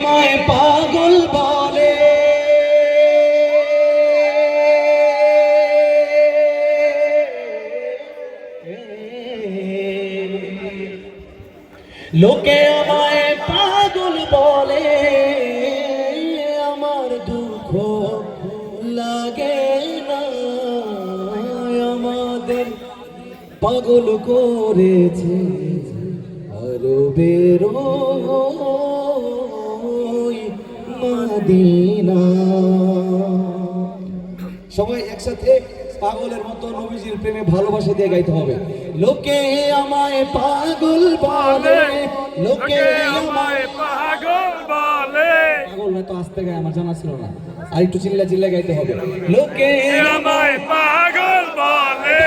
পাগল বলে। লোকে আমায় পাগল বলে, আমার দুঃখ লাগে না, আমাদের পাগল করেছে আরও বেরো। মাদিনা। সবাই একসাথে পাগলের মতো নবীজির প্রেমে ভালোবাসা দিয়ে গাইতে হবে। লোকে আমায় পাগল বলে লোকে আমায় পাগল বলে। পাগল না তো আসতে গায়ে আমার জানা ছিল না আর একটু চিল্লা চিল্লা গাইতে হবে। লোকে আমায় পাগল বলে।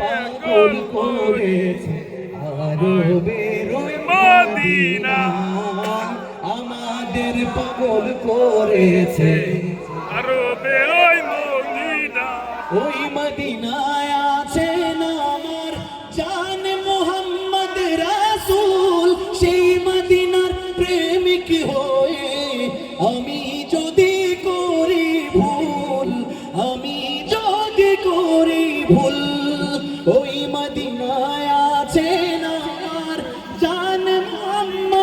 পাগল করেছে মদিনা। আমাদের পাগল করেছে আরও বেরোয় মদিনা। ওই মদিনায়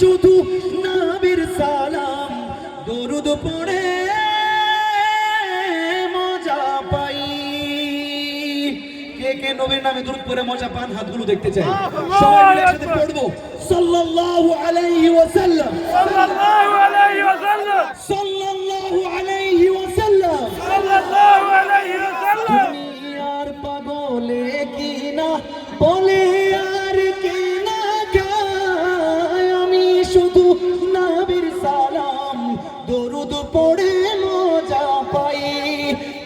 শুধু নাবির সালাম। দরুদ পড়ে মজা পাই। কে কে নবীর নামে দরুদ পড়ে মজা পান? হাতগুলো দেখতে চাই। সবাই মিলে একসাথে পড়ব। সাল্লাল্লাহু আলাইহি ওয়াসাল্লাম। সাল্লাল্লাহু আলাইহি ওয়াসাল্লাম। সাল্লাল্লাহু আলাইহি ওয়াসাল্লাম। সাল্লাল্লাহু আলাইহি ওয়াসাল্লাম। দুনিয়ার পাগলে কিনা বলে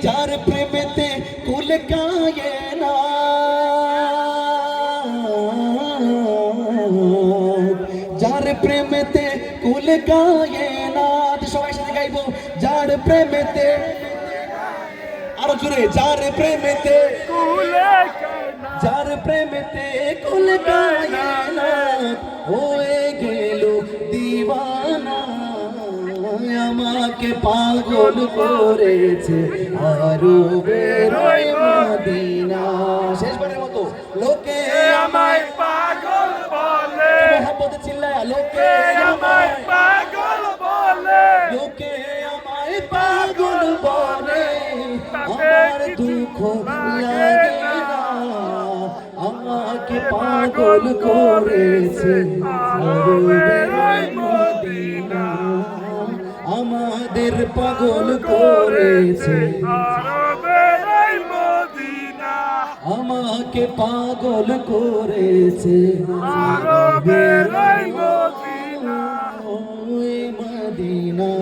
যার প্রেমেতে কুল কায়ে না যার প্রেমেতে কুল গায়ে না সবাই সাথে গাইবো যার প্রেমেতে আরও জোরে যার প্রেমেতে কুলে যার প্রেমেতে কুল গায়না হয়ে আমাকে পাগল করেছে আরও বেরোয় মদিনা। শেষবারের মতো লোকে আমায় পাগল বলে। মোহাম্মদ চিল্লায় লোকে আমায় পাগল বলে। লোকে আমায় পাগল বলে। আমার দুঃখ লাগে না। আমাকে পাগল করেছে আরও বেরোয় মদিনা আমাদের পাগল করেছে। আমাকে পাগল করেছে। মদিনা।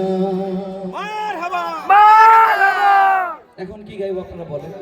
এখন কি গাইব আপনারা বলেন?